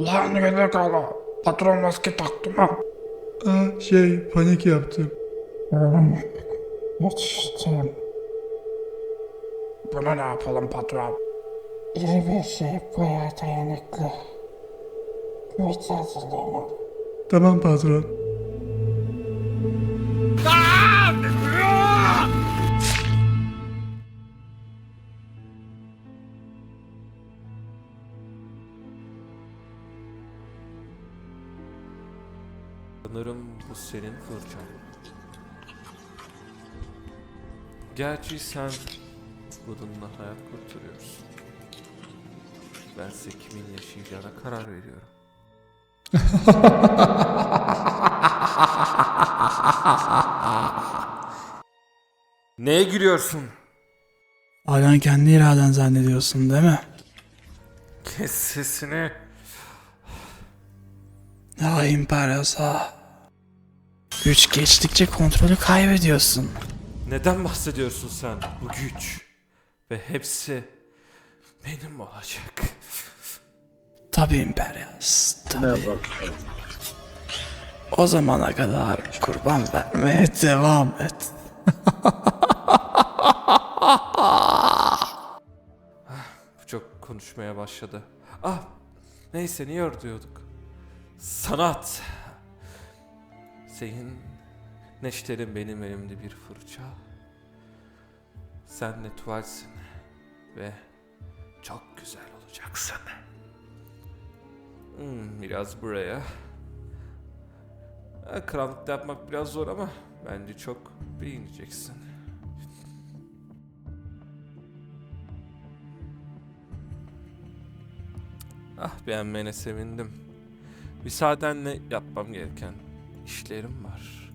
Lan gerizekalı. Patron maske taktı mı? Aa şey panik yaptım. Oğlum. Yetiştim. Buna ne yapalım patron? İri bir şey bayağı dayanıklı. Güç hazırlayın. Tamam patron. Sanırım bu senin fırçan. Gerçi sen bununla hayat kurtarıyorsun. Bense kimin yaşayacağına karar veriyorum. Neye gülüyorsun? Hala kendi iraden zannediyorsun değil mi? Kes sesini. Ya İmperyosa. Güç geçtikçe kontrolü kaybediyorsun. Neden bahsediyorsun sen bu güç? Ve hepsi benim olacak. Tabii İmperyos, tabii. O zamana kadar kurban vermeye devam et. Bu çok konuşmaya başladı. Ah, neyse niye diyorduk? Sanat. Senin neşterin benim elimde bir fırça. Sen de tuvalsin ve çok güzel olacaksın. Hmm, biraz buraya. Ha, Karanlıkta yapmak biraz zor ama bence çok beğeneceksin. Ah beğenmene sevindim. Müsaadenle yapmam gereken işlerim var.